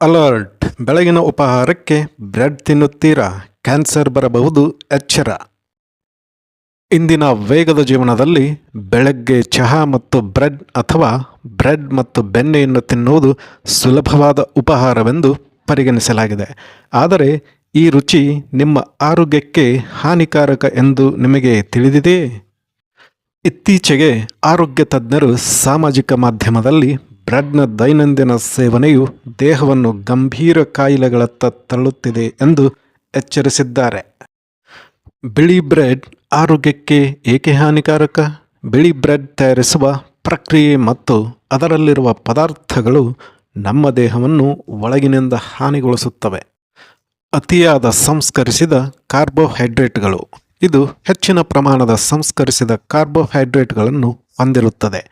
Alert ಬೆಳಗಿನ ಉಪಹಾರಕ್ಕೆ bread ತಿನ್ನುತ್ತೀರಾ? Cancer ಬರಬಹುದು? ಎಚ್ಚರ. ಇಂದಿನ ವೇಗದ ಜೀವನದಲ್ಲಿ ಬೆಳಗ್ಗೆ ಚಹಾ ಮತ್ತು ಬ್ರೆಡ್ ಅಥವಾ ಬ್ರೆಡ್ ಮತ್ತು ಬೆಣ್ಣೆಯನ್ನು ತಿನ್ನುವುದು ಸುಲಭವಾದ ಉಪಹಾರವೆಂದು ಪರಿಗಣಿಸಲಾಗಿದೆ. ಆದರೆ ಈ ರುಚಿ ನಿಮ್ಮ ಆರೋಗ್ಯಕ್ಕೆ ಹಾನಿಕಾರಕ ಎಂದು ನಿಮಗೆ ತಿಳಿದಿದೆಯೇ? ಇತ್ತೀಚೆಗೆ ಆರೋಗ್ಯ ತಜ್ಞರು ಸಾಮಾಜಿಕ ಮಾಧ್ಯಮದಲ್ಲಿ ಬ್ರೆಡ್ನ ದೈನಂದಿನ ಸೇವನೆಯು ದೇಹವನ್ನು ಗಂಭೀರ ಕಾಯಿಲೆಗಳತ್ತ ತಳ್ಳುತ್ತಿದೆ ಎಂದು ಎಚ್ಚರಿಸಿದ್ದಾರೆ. ಬಿಳಿ ಬ್ರೆಡ್ ಆರೋಗ್ಯಕ್ಕೆ ಏಕೆ ಹಾನಿಕಾರಕ? ಬಿಳಿ ಬ್ರೆಡ್ ತಯಾರಿಸುವ ಪ್ರಕ್ರಿಯೆ ಮತ್ತು ಅದರಲ್ಲಿರುವ ಪದಾರ್ಥಗಳು ನಮ್ಮ ದೇಹವನ್ನು ಒಳಗಿನಿಂದ ಹಾನಿಗೊಳಿಸುತ್ತವೆ. ಅತಿಯಾದ ಸಂಸ್ಕರಿಸಿದ ಕಾರ್ಬೋಹೈಡ್ರೇಟ್ಗಳು. ಇದು ಹೆಚ್ಚಿನ ಪ್ರಮಾಣದ ಸಂಸ್ಕರಿಸಿದ ಕಾರ್ಬೋಹೈಡ್ರೇಟ್ಗಳನ್ನು ಹೊಂದಿರುತ್ತದೆ.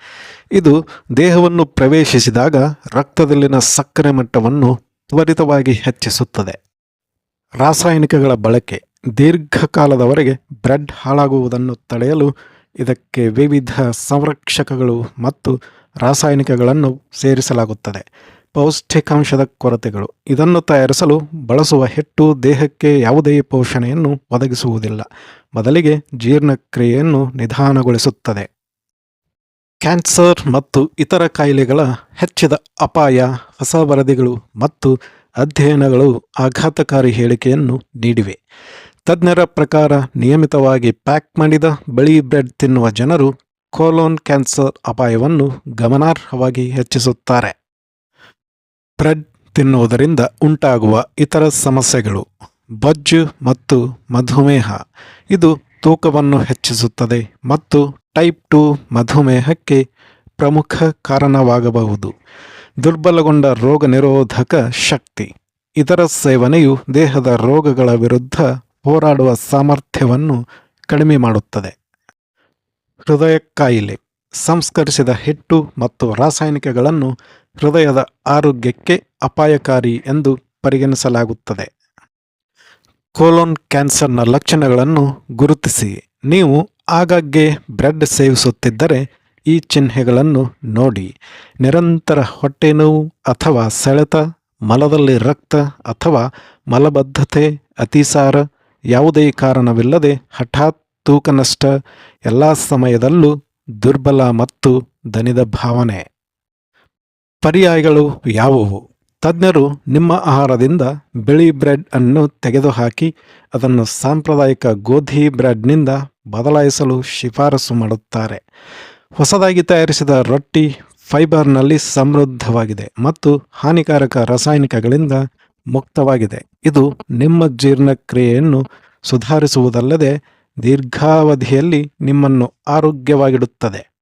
ಇದು ದೇಹವನ್ನು ಪ್ರವೇಶಿಸಿದಾಗ ರಕ್ತದಲ್ಲಿನ ಸಕ್ಕರೆ ಮಟ್ಟವನ್ನು ತ್ವರಿತವಾಗಿ ಹೆಚ್ಚಿಸುತ್ತದೆ. ರಾಸಾಯನಿಕಗಳ ಬಳಕೆ ದೀರ್ಘಕಾಲದವರೆಗೆ ಬ್ರೆಡ್ ಹಾಳಾಗುವುದನ್ನು ತಡೆಯಲು ಇದಕ್ಕೆ ವಿವಿಧ ಸಂರಕ್ಷಕಗಳು ಮತ್ತು ರಾಸಾಯನಿಕಗಳನ್ನು ಸೇರಿಸಲಾಗುತ್ತದೆ. ಪೌಷ್ಟಿಕಾಂಶದ ಕೊರತೆಗಳು. ಇದನ್ನು ತಯಾರಿಸಲು ಬಳಸುವ ಹಿಟ್ಟು ದೇಹಕ್ಕೆ ಯಾವುದೇ ಪೋಷಣೆಯನ್ನು ಒದಗಿಸುವುದಿಲ್ಲ. ಬದಲಿಗೆ ಜೀರ್ಣಕ್ರಿಯೆಯನ್ನು ನಿಧಾನಗೊಳಿಸುತ್ತದೆ. ಕ್ಯಾನ್ಸರ್ ಮತ್ತು ಇತರ ಕಾಯಿಲೆಗಳ ಹೆಚ್ಚಿದ ಅಪಾಯ, ಹೊಸ ವರದಿಗಳು ಮತ್ತು ಅಧ್ಯಯನಗಳು ಆಘಾತಕಾರಿ ಹೇಳಿಕೆಯನ್ನು ನೀಡಿವೆ. ತಜ್ಞರ ಪ್ರಕಾರ ನಿಯಮಿತವಾಗಿ ಪ್ಯಾಕ್ ಮಾಡಿದ ಬಳಿ ಬ್ರೆಡ್ ತಿನ್ನುವ ಜನರು ಕೋಲೋನ್ ಕ್ಯಾನ್ಸರ್ ಅಪಾಯವನ್ನು ಗಮನಾರ್ಹವಾಗಿ ಹೆಚ್ಚಿಸುತ್ತಾರೆ. ಬ್ರೆಡ್ ತಿನ್ನುವುದರಿಂದ ಉಂಟಾಗುವ ಇತರ ಸಮಸ್ಯೆಗಳು, ಬೊಜ್ಜು ಮತ್ತು ಮಧುಮೇಹ. ಇದು ತೂಕವನ್ನು ಹೆಚ್ಚಿಸುತ್ತದೆ ಮತ್ತು ಟೈಪ್ ಟು ಮಧುಮೇಹಕ್ಕೆ ಪ್ರಮುಖ ಕಾರಣವಾಗಬಹುದು. ದುರ್ಬಲಗೊಂಡ ರೋಗ ನಿರೋಧಕ ಶಕ್ತಿ. ಇದರ ಸೇವನೆಯು ದೇಹದ ರೋಗಗಳ ವಿರುದ್ಧ ಹೋರಾಡುವ ಸಾಮರ್ಥ್ಯವನ್ನು ಕಡಿಮೆ ಮಾಡುತ್ತದೆ. ಹೃದಯ ಕಾಯಿಲೆ. ಸಂಸ್ಕರಿಸಿದ ಹಿಟ್ಟು ಮತ್ತು ರಾಸಾಯನಿಕಗಳನ್ನು ಹೃದಯದ ಆರೋಗ್ಯಕ್ಕೆ ಅಪಾಯಕಾರಿ ಎಂದು ಪರಿಗಣಿಸಲಾಗುತ್ತದೆ. ಕೋಲೋನ್ ಕ್ಯಾನ್ಸರ್ನ ಲಕ್ಷಣಗಳನ್ನು ಗುರುತಿಸಿ. ನೀವು ಆಗಾಗ್ಗೆ ಬ್ರೆಡ್ ಸೇವಿಸುತ್ತಿದ್ದರೆ ಈ ಚಿಹ್ನೆಗಳನ್ನು ನೋಡಿ. ನಿರಂತರ ಹೊಟ್ಟೆ ನೋವು ಅಥವಾ ಸೆಳೆತ, ಮಲದಲ್ಲಿ ರಕ್ತ ಅಥವಾ ಮಲಬದ್ಧತೆ, ಅತಿಸಾರ ಯಾವುದೇ ಕಾರಣವಿಲ್ಲದೆ ಹಠಾತ್ ತೂಕ ನಷ್ಟ ಎಲ್ಲ ಸಮಯದಲ್ಲೂ ದುರ್ಬಲ ಮತ್ತು ದನಿದ ಭಾವನೆ. ಪರ್ಯಾಯಗಳು ಯಾವುವು? ತಜ್ಞರು ನಿಮ್ಮ ಆಹಾರದಿಂದ ಬಿಳಿ ಬ್ರೆಡ್ ಅನ್ನು ತೆಗೆದುಹಾಕಿ ಅದನ್ನು ಸಾಂಪ್ರದಾಯಿಕ ಗೋಧಿ ಬ್ರೆಡ್ನಿಂದ ಬದಲಾಯಿಸಲು ಶಿಫಾರಸು ಮಾಡುತ್ತಾರೆ. ಹೊಸದಾಗಿ ತಯಾರಿಸಿದ ರೊಟ್ಟಿ ಫೈಬರ್ನಲ್ಲಿ ಸಮೃದ್ಧವಾಗಿದೆ ಮತ್ತು ಹಾನಿಕಾರಕ ರಾಸಾಯನಿಕಗಳಿಂದ ಮುಕ್ತವಾಗಿದೆ. ಇದು ನಿಮ್ಮ ಜೀರ್ಣಕ್ರಿಯೆಯನ್ನು ಸುಧಾರಿಸುವುದಲ್ಲದೆ ದೀರ್ಘಾವಧಿಯಲ್ಲಿ ನಿಮ್ಮನ್ನು ಆರೋಗ್ಯವಾಗಿಡುತ್ತದೆ.